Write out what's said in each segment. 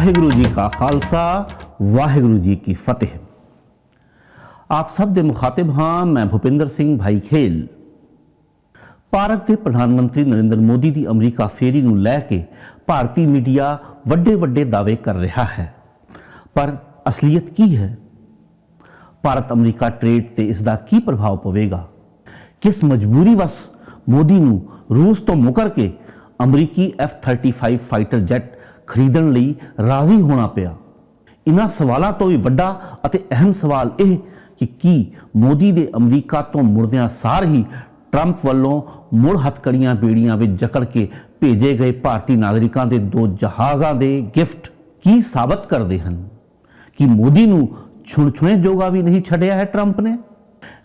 ਵਾਹਿਗੁਰੂ ਜੀ ਕਾ ਖਾਲਸਾ, ਵਾਹਿਗੁਰੂ ਜੀ ਕੀ ਫਤਿਹ। ਆਪ ਸਭ ਦੇ ਮੁਖਾਤਿਬ ਹਾਂ, ਮੈਂ ਭੁਪਿੰਦਰ ਸਿੰਘ ਭਾਈ ਖੇਲ ਭਾਰਤ ਦੇ ਪ੍ਰਧਾਨ ਮੰਤਰੀ ਨਰਿੰਦਰ ਮੋਦੀ ਦੀ ਅਮਰੀਕਾ ਫੇਰੀ ਨੂੰ ਲੈ ਕੇ ਭਾਰਤੀ ਮੀਡੀਆ ਵੱਡੇ ਵੱਡੇ ਦਾਅਵੇ ਕਰ ਰਿਹਾ ਹੈ। ਪਰ ਅਸਲੀਅਤ ਕੀ ਹੈ? ਭਾਰਤ ਅਮਰੀਕਾ ਟ੍ਰੇਡ ਤੇ ਇਸ ਦਾ ਕੀ ਪ੍ਰਭਾਵ ਪਵੇਗਾ? ਕਿਸ ਮਜਬੂਰੀ ਵਸ ਮੋਦੀ ਨੂੰ ਰੂਸ ਤੋਂ ਮੁਕਰ ਕੇ ਅਮਰੀਕੀ F-35 ਫਾਈਟਰ ਜੈਟ ਖਰੀਦਣ ਲਈ ਰਾਜ਼ੀ ਹੋਣਾ ਪਿਆ। ਇਨ੍ਹਾਂ ਸਵਾਲਾਂ ਤੋਂ ਵੀ ਵੱਡਾ ਅਤੇ ਅਹਿਮ ਸਵਾਲ ਇਹ ਕਿ ਕੀ ਮੋਦੀ ਦੇ ਅਮਰੀਕਾ ਤੋਂ ਮੁੜਦਿਆਂ ਸਾਰ ਹੀ ਟਰੰਪ ਵੱਲੋਂ ਮੁੜ ਹੱਥਕੜੀਆਂ ਬੇੜੀਆਂ ਵਿੱਚ ਜਕੜ ਕੇ ਭੇਜੇ ਗਏ ਭਾਰਤੀ ਨਾਗਰਿਕਾਂ ਦੇ ਦੋ ਜਹਾਜ਼ਾਂ ਦੇ ਗਿਫਟ ਕੀ ਸਾਬਤ ਕਰਦੇ ਹਨ? ਕਿ ਮੋਦੀ ਨੂੰ ਛੁਣਛੁਣੇ ਜੋਗਾ ਵੀ ਨਹੀਂ ਛੱਡਿਆ ਹੈ ਟਰੰਪ ਨੇ?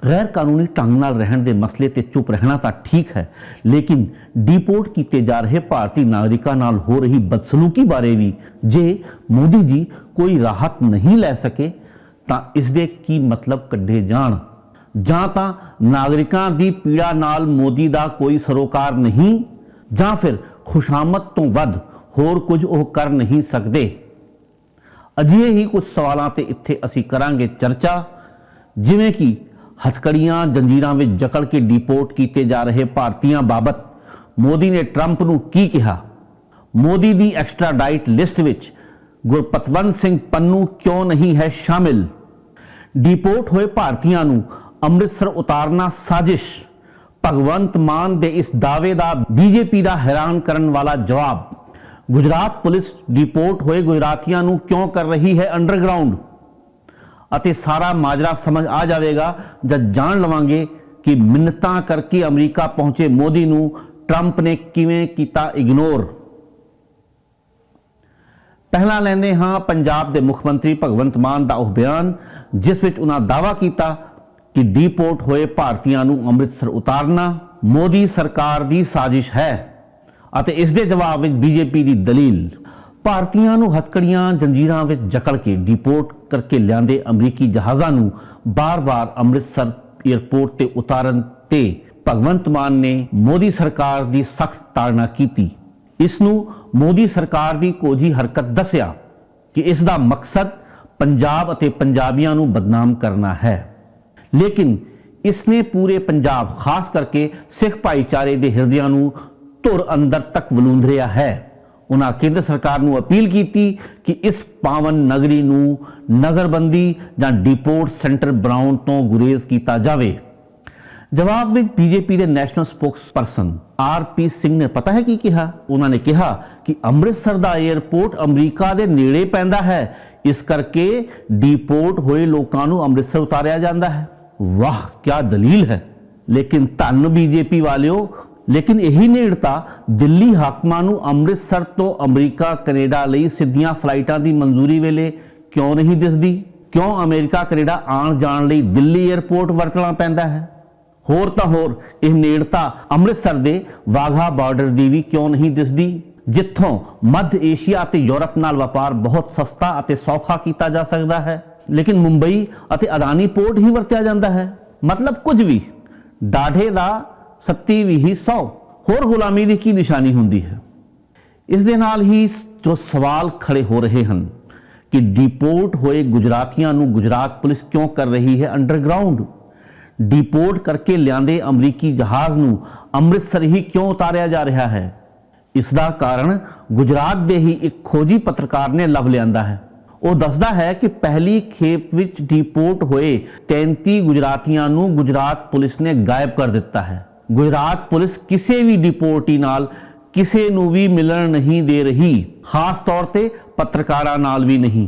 ਗੈਰ ਕਾਨੂੰਨੀ ਢੰਗ ਨਾਲ ਰਹਿਣ ਦੇ ਮਸਲੇ ਤੇ ਚੁੱਪ ਰਹਿਣਾ ਤਾਂ ਠੀਕ ਹੈ ਲੇਕਿਨ ਡਿਪੋਰਟ ਕੀਤੇ ਜਾ ਰਹੇ ਭਾਰਤੀ ਨਾਗਰਿਕਾਂ ਨਾਲ ਹੋ ਰਹੀ ਬਦਸਲੂਕੀ ਬਾਰੇ ਵੀ ਜੇ ਮੋਦੀ ਜੀ ਕੋਈ ਰਾਹਤ ਨਹੀਂ ਲੈ ਸਕੇ ਤਾਂ ਇਸ ਦੇ ਕੀ ਮਤਲਬ ਕੱਢੇ ਜਾਣ ਜਾਂ ਤਾਂ ਨਾਗਰਿਕਾਂ ਦੀ ਪੀੜਾ ਨਾਲ ਮੋਦੀ ਦਾ ਕੋਈ ਸਰੋਕਾਰ ਨਹੀਂ ਜਾਂ ਫਿਰ ਖੁਸ਼ਾਮਦ ਤੋਂ ਵੱਧ ਹੋਰ ਕੁਝ ਉਹ ਕਰ ਨਹੀਂ ਸਕਦੇ ਅਜਿਹੇ ਹੀ ਕੁਝ ਸਵਾਲਾਂ ਤੇ ਇੱਥੇ ਅਸੀਂ ਕਰਾਂਗੇ ਚਰਚਾ ਜਿਵੇਂ ਕਿ ਹਥਕੜੀਆਂ ਜੰਜੀਰਾਂ ਵਿੱਚ ਜਕੜ ਕੇ ਡਿਪੋਰਟ ਕੀਤੇ ਜਾ ਰਹੇ ਭਾਰਤੀਆਂ ਬਾਬਤ ਮੋਦੀ ਨੇ ਟਰੰਪ ਨੂੰ ਕੀ ਕਿਹਾ? ਮੋਦੀ ਦੀ ਐਕਸਟ੍ਰਾਡਾਈਟ ਲਿਸਟ ਵਿੱਚ ਗੁਰਪਤਵੰਤ ਸਿੰਘ ਪੰਨੂ ਕਿਉਂ ਨਹੀਂ ਹੈ ਸ਼ਾਮਿਲ? ਡਿਪੋਰਟ ਹੋਏ ਭਾਰਤੀਆਂ ਨੂੰ ਅੰਮ੍ਰਿਤਸਰ ਉਤਾਰਨਾ ਸਾਜ਼ਿਸ਼। ਭਗਵੰਤ ਮਾਨ ਦੇ ਇਸ ਦਾਅਵੇ ਦਾ ਬੀਜੇਪੀ ਦਾ ਹੈਰਾਨ ਕਰਨ ਵਾਲਾ ਜਵਾਬ। ਗੁਜਰਾਤ ਪੁਲਿਸ ਡਿਪੋਰਟ ਹੋਏ ਗੁਜਰਾਤੀਆਂ ਨੂੰ ਕਿਉਂ ਕਰ ਰਹੀ ਹੈ ਅੰਡਰਗਰਾਉਂਡ? ਅਤੇ ਸਾਰਾ ਮਾਜਰਾ ਸਮਝ ਆ ਜਾਵੇਗਾ। ਜਦ ਜਾਣ ਲਵਾਂਗੇ ਕਿ ਮਿੰਨਤਾਂ ਕਰਕੇ ਅਮਰੀਕਾ ਪਹੁੰਚੇ ਮੋਦੀ ਨੂੰ, ਟਰੰਪ ਨੇ ਕਿਵੇਂ ਕੀਤਾ ਇਗਨੋਰ ਪਹਿਲਾਂ ਲੈਂਦੇ ਹਾਂ ਪੰਜਾਬ ਦੇ ਮੁੱਖ ਮੰਤਰੀ ਭਗਵੰਤ ਮਾਨ ਦਾ ਉਹ ਬਿਆਨ, ਜਿਸ ਵਿੱਚ ਉਹਨਾਂ ਦਾਅਵਾ ਕੀਤਾ ਕਿ ਡੀਪੋਰਟ ਹੋਏ ਭਾਰਤੀਆਂ ਨੂੰ ਅੰਮ੍ਰਿਤਸਰ ਉਤਾਰਨਾ ਮੋਦੀ ਸਰਕਾਰ ਦੀ ਸਾਜ਼ਿਸ਼ ਹੈ ਅਤੇ ਇਸ ਦੇ ਜਵਾਬ ਵਿੱਚ ਬੀਜੇਪੀ ਦੀ ਦਲੀਲ। ਭਾਰਤੀਆਂ ਨੂੰ ਹੱਥਕੜੀਆਂ ਜੰਜੀਰਾਂ ਵਿੱਚ ਜਕੜ ਕੇ ਡਿਪੋਰਟ ਕਰਕੇ ਲਿਆਂਦੇ ਅਮਰੀਕੀ ਜਹਾਜ਼ਾਂ ਨੂੰ ਬਾਰ-ਬਾਰ ਅੰਮ੍ਰਿਤਸਰ 에ਅਰਪੋਰਟ ਤੇ ਉਤਾਰਨ ਤੇ ਭਗਵੰਤ ਮਾਨ ਨੇ ਮੋਦੀ ਸਰਕਾਰ ਦੀ ਸਖਤ ਤਾੜਨਾ ਕੀਤੀ। ਇਸ ਨੂੰ ਮੋਦੀ ਸਰਕਾਰ ਦੀ ਕੋਝੀ ਹਰਕਤ ਦੱਸਿਆ ਕਿ ਇਸ ਦਾ ਮਕਸਦ ਪੰਜਾਬ ਅਤੇ ਪੰਜਾਬੀਆਂ ਨੂੰ ਬਦਨਾਮ ਕਰਨਾ ਹੈ। ਲੇਕਿਨ ਇਸ ਨੇ ਪੂਰੇ ਪੰਜਾਬ, ਖਾਸ ਕਰਕੇ ਸਿੱਖ ਭਾਈਚਾਰੇ ਦੇ ਹਿਰਦਿਆਂ ਨੂੰ ਧੁਰ ਅੰਦਰ ਤੱਕ ਵਲੂੰਧਰਿਆ ਹੈ। ਉਹਨਾਂ ਕੇਂਦਰ ਸਰਕਾਰ ਨੂੰ ਅਪੀਲ ਕੀਤੀ ਕਿ ਇਸ ਪਾਵਨ ਨਗਰੀ ਨੂੰ ਨਜ਼ਰਬੰਦੀ ਜਾਂ ਡਿਪੋਰਟ ਸੈਂਟਰ ਬਣਾਉਣ ਤੋਂ ਗੁਰੇਜ਼ ਕੀਤਾ ਜਾਵੇ। ਜਵਾਬ ਵਿੱਚ ਬੀਜੇਪੀ ਦੇ ਨੈਸ਼ਨਲ ਸਪੋਕਸਪਰਸਨ ਆਰਪੀ ਸਿੰਘ ਨੇ ਪਤਾ ਹੈ ਕੀ ਕਿਹਾ? ਉਹਨਾਂ ਨੇ ਕਿਹਾ ਕਿ ਅੰਮ੍ਰਿਤਸਰ ਦਾ 에ਅਰਪੋਰਟ ਅਮਰੀਕਾ ਦੇ ਨੇੜੇ ਪੈਂਦਾ ਹੈ। ਇਸ ਕਰਕੇ ਡਿਪੋਰਟ ਹੋਏ ਲੋਕਾਂ ਨੂੰ ਅੰਮ੍ਰਿਤਸਰ ਉਤਾਰਿਆ ਜਾਂਦਾ ਹੈ। ਵਾਹ ਕੀ ਦਲੀਲ ਹੈ। ਲੇਕਿਨ ਧੰਨ ਬੀਜੇਪੀ ਵਾਲਿਓ ਲੇਕਿਨ ਇਹੀ ਨੇੜਤਾ ਦਿੱਲੀ ਹਾਕਮਾਂ ਨੂੰ ਅੰਮ੍ਰਿਤਸਰ ਤੋਂ ਅਮਰੀਕਾ, ਕੈਨੇਡਾ ਲਈ ਸਿੱਧੀਆਂ ਫਲਾਈਟਾਂ ਦੀ ਮਨਜ਼ੂਰੀ ਵੇਲੇ ਕਿਉਂ ਨਹੀਂ ਦਿਸਦੀ? ਕਿਉਂ ਅਮਰੀਕਾ, ਕੈਨੇਡਾ ਆਉਣ ਜਾਣ ਲਈ ਦਿੱਲੀ 에ਅਰਪੋਰਟ ਵਰਤਣਾ ਪੈਂਦਾ ਹੈ? ਹੋਰ ਤਾਂ ਹੋਰ, ਇਹ ਨੇੜਤਾ ਅੰਮ੍ਰਿਤਸਰ ਦੇ ਵਾਘਾ ਬਾਰਡਰ ਦੀ ਵੀ ਕਿਉਂ ਨਹੀਂ ਦਿਸਦੀ? ਜਿੱਥੋਂ ਮੱਧ ਏਸ਼ੀਆ ਅਤੇ ਯੂਰਪ ਨਾਲ ਵਪਾਰ ਬਹੁਤ ਸਸਤਾ ਅਤੇ ਸੌਖਾ ਕੀਤਾ ਜਾ ਸਕਦਾ ਹੈ। ਲੇਕਿਨ ਮੁੰਬਈ ਅਤੇ ਅਦਾਨੀ ਪੋਰਟ ਹੀ ਵਰਤਿਆ ਜਾਂਦਾ ਹੈ। ਮਤਲਬ ਕੁਝ ਵੀ। ਡਾਢੇ ਦਾ ਸੱਤੀ ਵੀਹ ਹੀ 100 ਹੋਰ ਗੁਲਾਮੀ ਦੀ ਕੀ ਨਿਸ਼ਾਨੀ ਹੁੰਦੀ ਹੈ? ਇਸ ਦੇ ਨਾਲ ਹੀ ਜੋ ਸਵਾਲ ਖੜੇ ਹੋ ਰਹੇ ਹਨ ਕਿ ਡਿਪੋਰਟ ਹੋਏ ਗੁਜਰਾਤੀਆਂ ਨੂੰ ਗੁਜਰਾਤ ਪੁਲਿਸ ਕਿਉਂ ਕਰ ਰਹੀ ਹੈ ਅੰਡਰਗਰਾਉਂਡ? ਡਿਪੋਰਟ ਕਰਕੇ ਲਿਆਂਦੇ ਅਮਰੀਕੀ ਜਹਾਜ਼ ਨੂੰ ਅੰਮ੍ਰਿਤਸਰ ਹੀ ਕਿਉਂ ਉਤਾਰਿਆ ਜਾ ਰਿਹਾ ਹੈ? ਇਸ ਦਾ ਕਾਰਨ ਗੁਜਰਾਤ ਦੇ ਹੀ ਇੱਕ ਖੋਜੀ ਪੱਤਰਕਾਰ ਨੇ ਲੱਭ ਲਿਆਂਦਾ ਹੈ। ਉਹ ਦੱਸਦਾ ਹੈ ਕਿ ਪਹਿਲੀ ਖੇਪ ਵਿੱਚ ਡਿਪੋਰਟ ਹੋਏ 33 ਗੁਜਰਾਤੀਆਂ ਨੂੰ ਗੁਜਰਾਤ ਪੁਲਿਸ ਨੇ ਗਾਇਬ ਕਰ ਦਿੱਤਾ ਹੈ। ਗੁਜਰਾਤ ਪੁਲਿਸ ਕਿਸੇ ਵੀ ਡਿਪੋਰਟੀ ਨਾਲ ਕਿਸੇ ਨੂੰ ਵੀ ਮਿਲਣ ਨਹੀਂ ਦੇ ਰਹੀ, ਖਾਸ ਤੌਰ ਤੇ ਪੱਤਰਕਾਰਾਂ ਨਾਲ ਵੀ ਨਹੀਂ।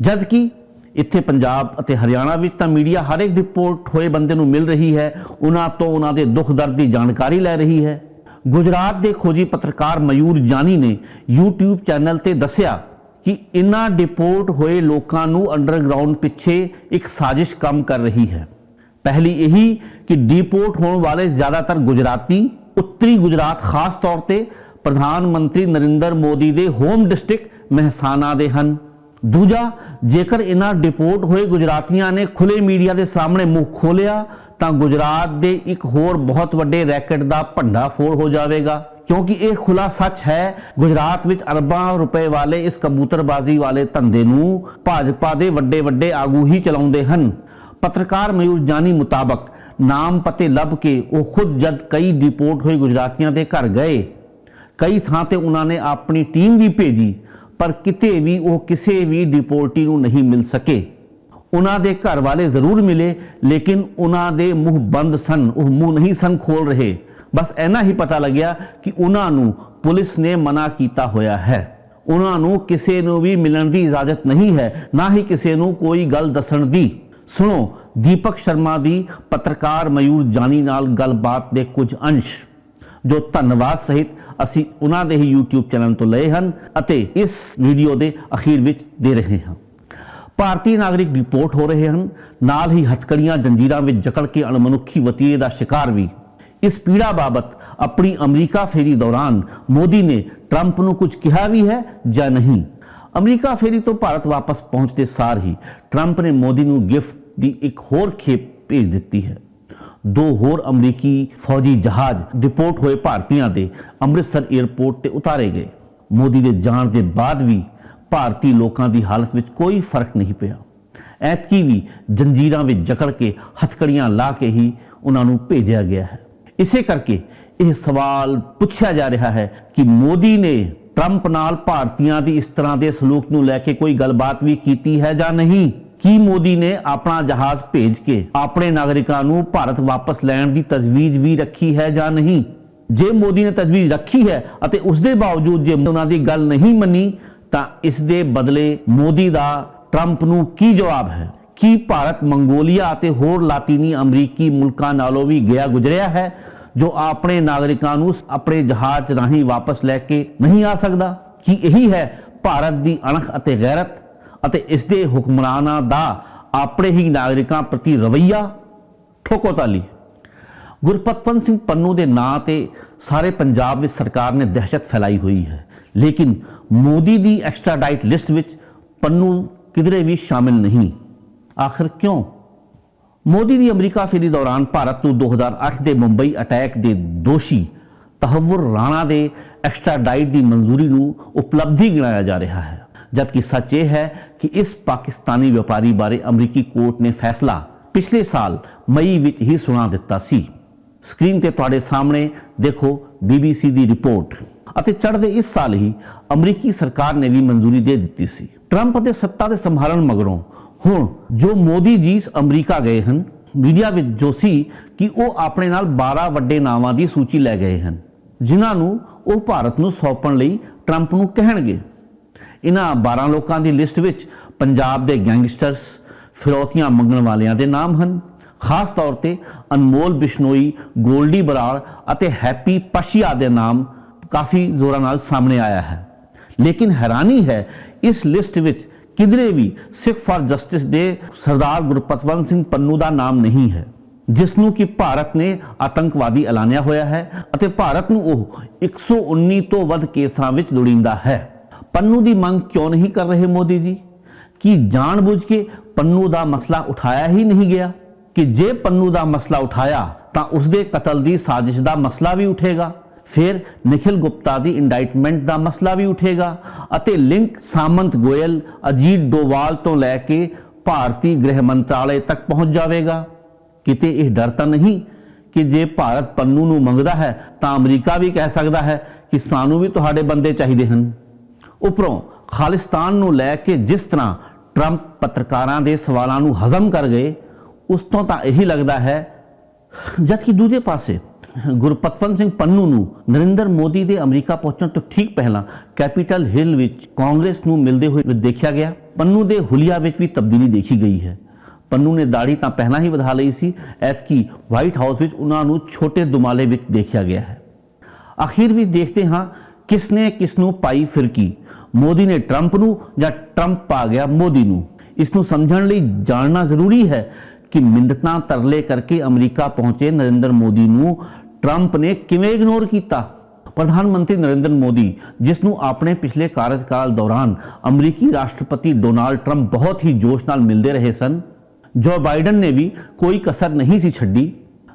ਜਦ ਕਿ ਇੱਥੇ ਪੰਜਾਬ ਅਤੇ ਹਰਿਆਣਾ ਵਿੱਚ ਤਾਂ ਮੀਡੀਆ ਹਰ ਇੱਕ ਰਿਪੋਰਟ ਹੋਏ ਬੰਦੇ ਨੂੰ ਮਿਲ ਰਹੀ ਹੈ, ਉਹਨਾਂ ਤੋਂ ਉਹਨਾਂ ਦੇ ਦੁੱਖ ਦਰਦ ਦੀ ਜਾਣਕਾਰੀ ਲੈ ਰਹੀ ਹੈ। ਗੁਜਰਾਤ ਦੇ ਖੋਜੀ ਪੱਤਰਕਾਰ ਮਯੂਰ ਜਾਨੀ ਨੇ YouTube ਚੈਨਲ ਤੇ ਦੱਸਿਆ ਕਿ ਇਨ੍ਹਾਂ ਡਿਪੋਰਟ ਹੋਏ ਲੋਕਾਂ ਨੂੰ ਅੰਡਰਗਰਾਉਂਡ ਪਿੱਛੇ ਇੱਕ ਸਾਜ਼ਿਸ਼ ਕੰਮ ਕਰ ਰਹੀ ਹੈ। ਪਹਿਲੀ ਇਹੀ ਕਿ ਡਿਪੋਰਟ ਹੋਣ ਵਾਲੇ ਜ਼ਿਆਦਾਤਰ ਗੁਜਰਾਤੀ ਉੱਤਰੀ ਗੁਜਰਾਤ ਖਾਸ ਤੌਰ ਤੇ ਪ੍ਰਧਾਨ ਮੰਤਰੀ ਨਰਿੰਦਰ ਮੋਦੀ ਦੇ ਹੋਮ ਡਿਸਟ੍ਰਿਕਟ ਮਹਿਸਾਨਾ ਦੇ ਹਨ ਦੂਜਾ ਜੇਕਰ ਇਹਨਾਂ ਡਿਪੋਰਟ ਹੋਏ ਗੁਜਰਾਤੀਆਂ ਨੇ ਖੁੱਲੇ ਮੀਡੀਆ ਦੇ ਸਾਹਮਣੇ ਮੂੰਹ ਖੋਲਿਆ ਤਾਂ ਗੁਜਰਾਤ ਦੇ ਇੱਕ ਹੋਰ ਬਹੁਤ ਵੱਡੇ ਰੈਕਟ ਦਾ ਭੰਡਾ ਫੋੜ ਹੋ ਜਾਵੇਗਾ ਕਿਉਂਕਿ ਇਹ ਖੁਲਾ ਸੱਚ ਹੈ ਗੁਜਰਾਤ ਵਿੱਚ ਅਰਬਾਂ ਰੁਪਏ ਵਾਲੇ ਇਸ ਕਬੂਤਰਬਾਜ਼ੀ ਵਾਲੇ ਧੰਦੇ ਨੂੰ ਭਾਜਪਾ ਦੇ ਵੱਡੇ ਵੱਡੇ ਆਗੂ ਹੀ ਚਲਾਉਂਦੇ ਹਨ ਪੱਤਰਕਾਰ ਮਯੂਰ ਜਾਨੀ ਮੁਤਾਬਕ ਨਾਮ ਪਤੇ ਲੱਭ ਕੇ ਉਹ ਖੁਦ ਜਦ ਕਈ ਡਿਪੋਰਟ ਹੋਏ ਗੁਜਰਾਤੀਆਂ ਦੇ ਘਰ ਗਏ। ਕਈ ਥਾਂ ਤੇ ਉਹਨਾਂ ਨੇ ਆਪਣੀ ਟੀਮ ਵੀ ਭੇਜੀ, ਪਰ ਕਿਤੇ ਵੀ ਉਹ ਕਿਸੇ ਵੀ ਡਿਪੋਰਟੀ ਨੂੰ ਨਹੀਂ ਮਿਲ ਸਕੇ। ਉਹਨਾਂ ਦੇ ਘਰ ਵਾਲੇ ਜ਼ਰੂਰ ਮਿਲੇ, ਲੇਕਿਨ ਉਹਨਾਂ ਦੇ ਮੂੰਹ ਬੰਦ ਸਨ, ਉਹ ਮੂੰਹ ਨਹੀਂ ਸਨ ਖੋਲ ਰਹੇ। ਬਸ ਐਨਾ ਹੀ ਪਤਾ ਲੱਗਿਆ ਕਿ ਉਹਨਾਂ ਨੂੰ ਪੁਲਿਸ ਨੇ ਮਨਾ ਕੀਤਾ ਹੋਇਆ ਹੈ। ਉਹਨਾਂ ਨੂੰ ਕਿਸੇ ਨੂੰ ਵੀ ਮਿਲਣ ਦੀ ਇਜਾਜ਼ਤ ਨਹੀਂ ਹੈ, ਨਾ ਹੀ ਕਿਸੇ ਨੂੰ ਕੋਈ ਗੱਲ ਦੱਸਣ ਦੀ। ਸੁਣੋ, ਦੀਪਕ ਸ਼ਰਮਾ ਦੀ ਪੱਤਰਕਾਰ ਮਯੂਰ ਜਾਨੀ ਨਾਲ ਗੱਲਬਾਤ ਦੇ ਕੁਝ ਅੰਸ਼, ਜੋ ਧੰਨਵਾਦ ਸਹਿਤ ਅਸੀਂ ਉਹਨਾਂ ਦੇ ਹੀ YouTube ਚੈਨਲ ਤੋਂ ਲਏ ਹਨ ਅਤੇ ਇਸ ਵੀਡੀਓ ਦੇ ਅਖੀਰ ਵਿੱਚ ਦੇ ਰਹੇ ਹਾਂ। ਭਾਰਤੀ ਨਾਗਰਿਕ ਰਿਪੋਰਟ ਹੋ ਰਹੇ ਹਨ, ਨਾਲ ਹੀ ਹਥਕੜੀਆਂ ਜੰਜੀਰਾਂ ਵਿੱਚ ਜਕੜ ਕੇ ਅਣਮਨੁੱਖੀ ਵਤੀਰੇ ਦਾ ਸ਼ਿਕਾਰ ਵੀ। ਇਸ ਪੀੜਾ ਬਾਬਤ ਆਪਣੀ ਅਮਰੀਕਾ ਫੇਰੀ ਦੌਰਾਨ ਮੋਦੀ ਨੇ ਟਰੰਪ ਨੂੰ ਕੁਝ ਕਿਹਾ ਵੀ ਹੈ ਜਾਂ ਨਹੀਂ? ਅਮਰੀਕਾ ਫੇਰੀ ਤੋਂ ਭਾਰਤ ਵਾਪਸ ਪਹੁੰਚਦੇ ਸਾਰ ਹੀ ਟਰੰਪ ਨੇ ਮੋਦੀ ਨੂੰ ਗਿਫਟ ਦੀ ਇੱਕ ਹੋਰ ਖੇਪ ਭੇਜ ਦਿੱਤੀ ਹੈ। ਦੋ ਹੋਰ ਅਮਰੀਕੀ ਫੌਜੀ ਜਹਾਜ਼ ਡਿਪੋਰਟ ਹੋਏ ਭਾਰਤੀਆਂ ਦੇ ਅੰਮ੍ਰਿਤਸਰ 에ਅਰਪੋਰਟ ਤੇ ਉਤਾਰੇ ਗਏ। ਮੋਦੀ ਦੇ ਜਾਣ ਦੇ ਬਾਅਦ ਵੀ ਭਾਰਤੀ ਲੋਕਾਂ ਦੀ ਹਾਲਤ ਵਿੱਚ ਕੋਈ ਫ਼ਰਕ ਨਹੀਂ ਪਿਆ। ਐਤਕੀ ਵੀ ਜੰਜੀਰਾਂ ਵਿੱਚ ਜਕੜ ਕੇ ਹਥਕੜੀਆਂ ਲਾ ਕੇ ਹੀ ਉਹਨਾਂ ਨੂੰ ਭੇਜਿਆ ਗਿਆ ਹੈ। ਇਸੇ ਕਰਕੇ ਇਹ ਸਵਾਲ ਪੁੱਛਿਆ ਜਾ ਰਿਹਾ ਹੈ ਕਿ ਮੋਦੀ ਨੇ ਟਰੰਪ ਨਾਲ ਭਾਰਤੀਆਂ ਦੀ ਇਸ ਤਰ੍ਹਾਂ ਦੇ ਸਲੂਕ ਨੂੰ ਲੈ ਕੇ ਕੋਈ ਗੱਲਬਾਤ ਵੀ ਕੀਤੀ ਹੈ ਜਾਂ ਨਹੀਂ? ਕੀ ਮੋਦੀ ਨੇ ਆਪਣਾ ਜਹਾਜ਼ ਭੇਜ ਕੇ ਆਪਣੇ ਨਾਗਰਿਕਾਂ ਨੂੰ ਭਾਰਤ ਵਾਪਸ ਲੈਣ ਦੀ ਤਜਵੀਜ਼ ਵੀ ਰੱਖੀ ਹੈ ਜਾਂ ਨਹੀਂ? ਜੇ ਮੋਦੀ ਨੇ ਤਜਵੀਜ਼ ਰੱਖੀ ਹੈ ਅਤੇ ਉਸ ਦੇ ਬਾਵਜੂਦ ਜੇ ਉਹਨਾਂ ਦੀ ਗੱਲ ਨਹੀਂ ਮੰਨੀ, ਤਾਂ ਇਸ ਦੇ ਬਦਲੇ ਮੋਦੀ ਦਾ ਟਰੰਪ ਨੂੰ ਕੀ ਜਵਾਬ ਹੈ? ਕੀ ਭਾਰਤ ਮੰਗੋਲੀਆ ਅਤੇ ਹੋਰ ਲਾਤੀਨੀ ਅਮਰੀਕੀ ਮੁਲਕਾਂ ਨਾਲੋਂ ਵੀ ਗਿਆ ਗੁਜ਼ਰਿਆ ਹੈ? ਜੋ ਆਪਣੇ ਨਾਗਰਿਕਾਂ ਨੂੰ ਆਪਣੇ ਜਹਾਜ਼ ਰਾਹੀਂ ਵਾਪਸ ਲੈ ਕੇ ਨਹੀਂ ਆ ਸਕਦਾ, ਕੀ ਇਹੀ ਹੈ ਭਾਰਤ ਦੀ ਅਣਖ ਅਤੇ ਗੈਰਤ? ਅਤੇ ਇਸ ਦੇ ਹੁਕਮਰਾਨਾਂ ਦਾ ਆਪਣੇ ਹੀ ਨਾਗਰਿਕਾਂ ਪ੍ਰਤੀ ਰਵੱਈਆ? ਠੋਕੋ ਤਾਲੀ। ਗੁਰਪਤਵੰਤ ਸਿੰਘ ਪੰਨੂ ਦੇ ਨਾਂ ਤੇ ਸਾਰੇ ਪੰਜਾਬ ਵਿੱਚ ਸਰਕਾਰ ਨੇ ਦਹਿਸ਼ਤ ਫੈਲਾਈ ਹੋਈ ਹੈ। ਲੇਕਿਨ ਮੋਦੀ ਦੀ ਐਕਸਟ੍ਰਾਡਾਈਟ ਲਿਸਟ ਵਿੱਚ ਪੰਨੂ ਕਿਧਰੇ ਵੀ ਸ਼ਾਮਿਲ ਨਹੀਂ। ਆਖਰ ਕਿਉਂ? ਮੋਦੀ ਦੀ ਅਮਰੀਕਾ ਫੇਰੀ ਦੌਰਾਨ ਭਾਰਤ ਨੂੰ 2008 ਦੇ ਮੁੰਬਈ ਅਟੈਕ ਦੇ ਦੋਸ਼ੀ ਤਹਵੁਰ ਰਾਣਾ ਦੇ ਐਕਸਟ੍ਰਾਡਾਈਟ ਦੀ ਮਨਜ਼ੂਰੀ ਨੂੰ ਉਪਲਬਧੀ ਗਿਣਾਇਆ ਜਾ ਰਿਹਾ ਹੈ। ਜਦਕਿ ਸੱਚ ਇਹ ਹੈ ਕਿ ਇਸ ਪਾਕਿਸਤਾਨੀ ਵਪਾਰੀ ਬਾਰੇ ਅਮਰੀਕੀ ਕੋਰਟ ਨੇ ਫੈਸਲਾ ਪਿਛਲੇ ਸਾਲ ਮਈ ਵਿੱਚ ਹੀ ਸੁਣਾ ਦਿੱਤਾ ਸੀ। ਸਕਰੀਨ ਤੇ ਤੁਹਾਡੇ ਸਾਹਮਣੇ ਦੇਖੋ BBC ਦੀ ਰਿਪੋਰਟ। ਅਤੇ ਚੜ੍ਹਦੇ ਇਸ ਸਾਲ ਹੀ ਅਮਰੀਕੀ ਸਰਕਾਰ ਨੇ ਵੀ ਮਨਜ਼ੂਰੀ ਦੇ ਦਿੱਤੀ ਸੀ। ਟਰੰਪ ਦੇ ਸੱਤਾ ਦੇ ਸੰਭਾਲਣ ਮਗਰੋਂ, ਹੁਣ ਜੋ ਮੋਦੀ ਜੀ ਅਮਰੀਕਾ ਗਏ ਹਨ ਮੀਡੀਆ ਵਿੱਚ ਜੋ ਸੀ ਕਿ ਉਹ ਆਪਣੇ ਨਾਲ 12 ਵੱਡੇ ਨਾਵਾਂ ਦੀ ਸੂਚੀ ਲੈ ਗਏ ਹਨ, ਜਿਨ੍ਹਾਂ ਨੂੰ ਉਹ ਭਾਰਤ ਨੂੰ ਸੌਂਪਣ ਲਈ ਟਰੰਪ ਨੂੰ ਕਹਿਣਗੇ। ਇਹਨਾਂ 12 ਲੋਕਾਂ ਦੀ ਲਿਸਟ ਵਿੱਚ ਪੰਜਾਬ ਦੇ ਗੈਂਗਸਟਰਸ, ਫਿਰੌਤੀਆਂ ਮੰਗਣ ਵਾਲਿਆਂ ਦੇ ਨਾਮ ਹਨ, ਖਾਸ ਤੌਰ ਤੇ ਅਨਮੋਲ ਬਿਸ਼ਨੋਈ, ਗੋਲਡੀ ਬਰਾੜ ਅਤੇ ਹੈਪੀ ਪਸ਼ੀਆ ਦੇ ਨਾਮ ਕਾਫੀ ਜ਼ੋਰਾਂ ਨਾਲ ਸਾਹਮਣੇ ਆਇਆ ਹੈ। ਲੇਕਿਨ ਹੈਰਾਨੀ ਹੈ ਇਸ ਲਿਸਟ ਵਿੱਚ ਕਿਧਰੇ ਵੀ ਸਿੱਖ ਫਾਰ ਜਸਟਿਸ ਦੇ ਸਰਦਾਰ ਗੁਰਪਤਵੰਤ ਸਿੰਘ ਪੰਨੂ ਦਾ ਨਾਮ ਨਹੀਂ ਹੈ ਜਿਸ ਨੂੰ ਕਿ ਭਾਰਤ ਨੇ ਆਤੰਕਵਾਦੀ ਐਲਾਨਿਆ ਹੋਇਆ ਹੈ ਅਤੇ ਭਾਰਤ ਨੂੰ ਉਹ 119 ਤੋਂ ਵੱਧ ਕੇਸਾਂ ਵਿੱਚ ਲੋੜੀਂਦਾ ਹੈ। ਪੰਨੂ ਦੀ ਮੰਗ ਕਿਉਂ ਨਹੀਂ ਕਰ ਰਹੇ ਮੋਦੀ ਜੀ? ਕੀ ਜਾਣਬੁੱਝ ਕੇ ਪੰਨੂ ਦਾ ਮਸਲਾ ਉਠਾਇਆ ਹੀ ਨਹੀਂ ਗਿਆ? ਕਿ ਜੇ ਪੰਨੂ ਦਾ ਮਸਲਾ ਉਠਾਇਆ ਤਾਂ ਉਸ ਦੇ ਕਤਲ ਦੀ ਸਾਜ਼ਿਸ਼ ਦਾ ਮਸਲਾ ਵੀ ਉਠੇਗਾ। ਫਿਰ ਨikhil ਗੁਪਤਾ ਦੀ ਇੰਡਾਈਟਮੈਂਟ ਦਾ ਮਸਲਾ ਵੀ ਉਠੇਗਾ ਅਤੇ ਲਿੰਕ ਸਾਮੰਤ ਗੋਇਲ ਅਜੀਤ ਡੋਵਾਲ ਤੋਂ ਲੈ ਕੇ ਭਾਰਤੀ ਗ੍ਰਹਿ ਮੰਤਰਾਲੇ ਤੱਕ ਪਹੁੰਚ ਜਾਵੇਗਾ। ਕਿਤੇ ਇਹ ਡਰ ਤਾਂ ਨਹੀਂ ਕਿ ਜੇ ਭਾਰਤ ਪੰਨੂ ਨੂੰ ਮੰਗਦਾ ਹੈ ਤਾਂ ਅਮਰੀਕਾ ਵੀ ਕਹਿ ਸਕਦਾ ਹੈ ਕਿ ਸਾਨੂੰ ਵੀ ਤੁਹਾਡੇ ਬੰਦੇ ਚਾਹੀਦੇ ਹਨ। ਉਪਰੋਂ ਖਾਲਿਸਤਾਨ ਨੂੰ ਲੈ ਕੇ ਜਿਸ ਤਰ੍ਹਾਂ ਟਰੰਪ ਪੱਤਰਕਾਰਾਂ ਦੇ ਸਵਾਲਾਂ ਨੂੰ ਹਜ਼ਮ ਕਰ ਗਏ, ਉਸ ਤੋਂ ਤਾਂ ਇਹੀ ਲੱਗਦਾ ਹੈ ਜਦਕਿ ਦੂਜੇ ਪਾਸੇ ਗੁਰਪਤਵੰਤ ਸਿੰਘ ਪੰਨੂ ਨੂੰ ਨਰਿੰਦਰ ਮੋਦੀ ਦੇ ਅਮਰੀਕਾ ਪਹੁੰਚਣ ਤੋਂ ਠੀਕ ਪਹਿਲਾਂ ਕੈਪੀਟਲ ਹਿੱਲ ਵਿੱਚ ਕਾਂਗਰਸ ਨੂੰ ਮਿਲਦੇ ਹੋਏ ਦੇਖਿਆ ਗਿਆ। ਪੰਨੂ ਦੇ ਹੁਲੀਆ ਵਿੱਚ ਵੀ ਤਬਦੀਲੀ ਦੇਖੀ ਗਈ ਹੈ। ਪੰਨੂ ਨੇ ਦਾੜੀ ਤਾਂ ਪਹਿਲਾਂ ਹੀ ਵਧਾ ਲਈ ਸੀ, ਐਤਕੀ ਵਾਈਟ ਹਾਊਸ ਵਿੱਚ ਉਹਨਾਂ ਨੂੰ ਛੋਟੇ ਦੁਮਾਲੇ ਵਿੱਚ ਦੇਖਿਆ ਗਿਆ ਹੈ। ਆਖਿਰ ਵੀ ਦੇਖਦੇ ਹਾਂ ਕਿਸ ਨੇ ਕਿਸ ਨੂੰ ਪਾਈ ਫਿਰਕੀ। ਮੋਦੀ ਨੇ ਟਰੰਪ ਨੂੰ ਜਾਂ ਟਰੰਪ ਪਾ ਗਿਆ ਮੋਦੀ ਨੂੰ। ਇਸ ਨੂੰ ਸਮਝਣ ਲਈ ਜਾਣਨਾ ਜ਼ਰੂਰੀ ਹੈ ਕਿ ਮਿੰਨਤਾਂ ਤਰਲੇ ਕਰਕੇ ਅਮਰੀਕਾ ਪਹੁੰਚੇ ਨਰਿੰਦਰ ਮੋਦੀ ਨੂੰ ਟਰੰਪ ਨੇ ਕਿਵੇਂ ਇਗਨੋਰ ਕੀਤਾ? ਪ੍ਰਧਾਨ ਮੰਤਰੀ ਨਰਿੰਦਰ ਮੋਦੀ ਜਿਸ ਨੂੰ ਆਪਣੇ ਪਿਛਲੇ ਕਾਰਜਕਾਲ ਦੌਰਾਨ ਅਮਰੀਕੀ ਰਾਸ਼ਟਰਪਤੀ ਡੋਨਾਲਡ ਟਰੰਪ ਬਹੁਤ ਹੀ ਜੋਸ਼ ਨਾਲ ਮਿਲਦੇ ਰਹੇ ਸਨ, ਜੋ ਬਾਈਡਨ ਨੇ ਵੀ ਕੋਈ ਕਸਰ ਨਹੀਂ ਸੀ ਛੱਡੀ।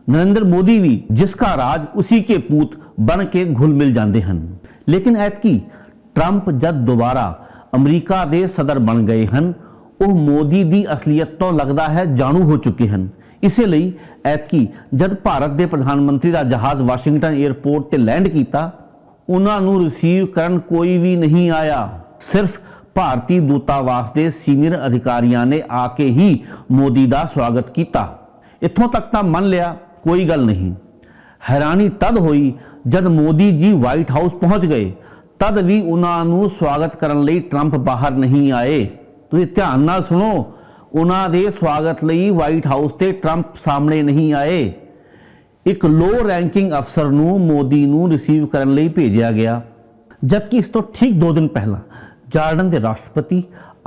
ਨਰਿੰਦਰ ਮੋਦੀ ਵੀ ਜਿਸ ਦਾ ਰਾਜ ਉसी ਕੇ ਪੂਤ ਬਣ ਕੇ ਘੁਲ ਮਿਲ ਜਾਂਦੇ ਹਨ। ਲੇਕਿਨ ਐਤਕੀ ਟਰੰਪ ਜਦ ਦੁਬਾਰਾ ਅਮਰੀਕਾ ਦੇ ਸਦਰ ਬਣ ਗਏ ਹਨ, ਉਹ ਮੋਦੀ ਦੀ ਅਸਲੀਅਤ ਤੋਂ ਲੱਗਦਾ ਹੈ ਜਾਣੂ ਹੋ ਚੁੱਕੇ ਹਨ। ਇਸੇ ਲਈ ਐਤਕੀ ਜਦ ਭਾਰਤ ਦੇ ਪ੍ਰਧਾਨ ਮੰਤਰੀ ਦਾ ਜਹਾਜ਼ ਵਾਸ਼ਿੰਗਟਨ 에ਅਰਪੋਰਟ ਤੇ ਲੈਂਡ ਕੀਤਾ, ਉਹਨਾਂ ਨੂੰ ਰਿਸੀਵ ਕਰਨ ਕੋਈ ਵੀ ਨਹੀਂ ਆਇਆ। ਸਿਰਫ ਭਾਰਤੀ ਦੂਤਾਵਾਸ ਦੇ ਸੀਨੀਅਰ ਅਧਿਕਾਰੀਆਂ ਨੇ ਆ ਕੇ ਹੀ ਮੋਦੀ ਦਾ ਸਵਾਗਤ ਕੀਤਾ। ਇੱਥੋਂ ਤੱਕ ਤਾਂ ਮੰਨ ਲਿਆ, ਕੋਈ ਗੱਲ ਨਹੀਂ। ਹੈਰਾਨੀ ਤਦ ਹੋਈ ਜਦ ਮੋਦੀ ਜੀ ਵਾਈਟ ਹਾਊਸ ਪਹੁੰਚ ਗਏ, ਤਦ ਵੀ ਉਹਨਾਂ ਨੂੰ ਸਵਾਗਤ ਕਰਨ ਲਈ ਟਰੰਪ ਬਾਹਰ ਨਹੀਂ ਆਏ। ਤੁਸੀਂ ਧਿਆਨ ਨਾਲ ਸੁਣੋ ਉਹਨਾਂ ਦੇ ਸਵਾਗਤ ਲਈ ਵਾਈਟ ਹਾਊਸ ਤੇ ਟਰੰਪ ਸਾਹਮਣੇ ਨਹੀਂ ਆਏ। ਇੱਕ ਲੋ ਰੈਂਕਿੰਗ ਅਫਸਰ ਨੂੰ ਮੋਦੀ ਨੂੰ ਰਿਸੀਵ ਕਰਨ ਲਈ ਭੇਜਿਆ ਗਿਆ। ਜਦਕਿ ਇਸ ਤੋਂ ਠੀਕ 2 ਦਿਨ ਪਹਿਲਾਂ ਜਾਰਡਨ ਦੇ ਰਾਸ਼ਟਰਪਤੀ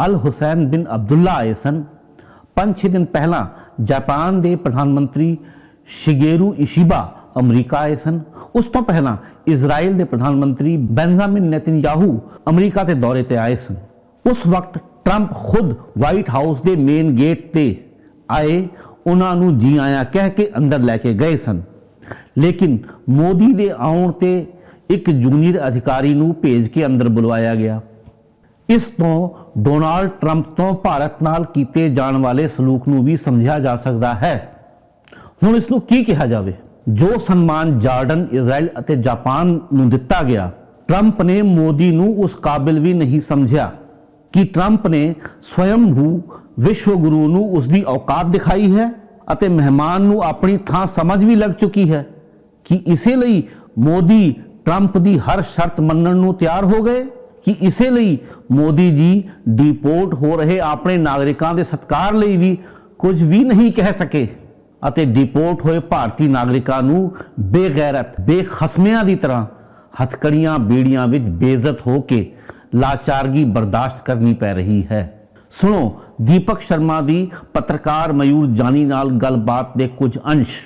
ਅਲ ਹੁਸੈਨ ਬਿਨ ਅਬਦੁੱਲਾ ਆਏ ਸਨ। 5-6 ਦਿਨ ਪਹਿਲਾਂ ਜਾਪਾਨ ਦੇ ਪ੍ਰਧਾਨ ਮੰਤਰੀ ਸ਼ਿਗੇਰੂ ਇਸ਼ੀਬਾ ਅਮਰੀਕਾ ਆਏ ਸਨ। ਉਸ ਤੋਂ ਪਹਿਲਾਂ ਇਜ਼ਰਾਈਲ ਦੇ ਪ੍ਰਧਾਨ ਮੰਤਰੀ ਬੈਂਜ਼ਾਮਿਨ ਨੇਤਨਯਾਹੂ ਅਮਰੀਕਾ ਤੇ ਦੌਰੇ ਤੇ ਆਏ ਸਨ। ਉਸ ਵਕਤ ਟਰੰਪ ਖੁਦ ਵਾਈਟ ਹਾਊਸ ਦੇ ਮੇਨ ਗੇਟ ਤੇ ਆਏ, ਉਹਨਾਂ ਨੂੰ ਜੀ ਆਇਆ ਕਹਿ ਕੇ ਅੰਦਰ ਲੈ ਕੇ ਗਏ ਸਨ। ਲੇਕਿਨ ਮੋਦੀ ਦੇ ਆਉਣ ਤੇ ਇੱਕ ਜੂਨੀਅਰ ਅਧਿਕਾਰੀ ਨੂੰ ਭੇਜ ਕੇ ਅੰਦਰ ਬੁਲਵਾਇਆ ਗਿਆ। ਇਸ ਤੋਂ ਡੋਨਾਲਡ ਟਰੰਪ ਤੋਂ ਭਾਰਤ ਨਾਲ ਕੀਤੇ ਜਾਣ ਵਾਲੇ ਸਲੂਕ ਨੂੰ ਵੀ ਸਮਝਿਆ ਜਾ ਸਕਦਾ ਹੈ। ਹੁਣ ਇਸ ਨੂੰ ਕੀ ਕਿਹਾ ਜਾਵੇ? ਜੋ ਸਨਮਾਨ ਜਾਰਡਨ, ਇਜ਼ਰਾਈਲ ਅਤੇ ਜਾਪਾਨ ਨੂੰ ਦਿੱਤਾ ਗਿਆ, ਟਰੰਪ ਨੇ ਮੋਦੀ ਨੂੰ ਉਸ ਕਾਬਿਲ ਵੀ ਨਹੀਂ ਸਮਝਿਆ। ਕਿ ਟਰੰਪ ਨੇ ਸਵਯੰ ਵਿਸ਼ਵ ਗੁਰੂ ਨੂੰ ਉਸ ਦੀ ਔਕਾਤ ਦਿਖਾਈ ਹੈ ਅਤੇ ਮਹਿਮਾਨ ਨੂੰ ਆਪਣੀ ਥਾਂ ਸਮਝ ਵੀ ਲੱਗ ਚੁੱਕੀ ਹੈ ਕਿ ਇਸੇ ਲਈ ਮੋਦੀ ਟਰੰਪ ਦੀ ਹਰ ਸ਼ਰਤ ਮੰਨਣ ਨੂੰ ਤਿਆਰ ਹੋ ਗਏ, ਕਿ ਇਸੇ ਲਈ ਮੋਦੀ ਜੀ ਡਿਪੋਰਟ ਹੋ ਰਹੇ ਆਪਣੇ ਨਾਗਰਿਕਾਂ ਦੇ ਸਤਕਾਰ ਲਈ ਵੀ ਕੁਝ ਵੀ ਨਹੀਂ ਕਹਿ ਸਕੇ ਅਤੇ ਡਿਪੋਰਟ ਹੋਏ ਭਾਰਤੀ ਨਾਗਰਿਕਾਂ ਨੂੰ ਬੇਗੈਰਤ, ਬੇਖਸਮਿਆਂ ਦੀ ਤਰ੍ਹਾਂ ਹਥਕੜੀਆਂ ਬੀੜੀਆਂ ਵਿੱਚ ਬੇਇੱਜ਼ਤ ਹੋ ਕੇ ਲਾਚਾਰਗੀ ਬਰਦਾਸ਼ਤ ਕਰਨੀ ਪੈ ਰਹੀ ਹੈ। ਸੁਣੋ, ਦੀਪਕ ਸ਼ਰਮਾ ਦੀ ਪੱਤਰਕਾਰ ਮਯੂਰ ਜਾਨੀ ਨਾਲ ਗੱਲਬਾਤ ਦੇ ਕੁਝ ਅੰਸ਼।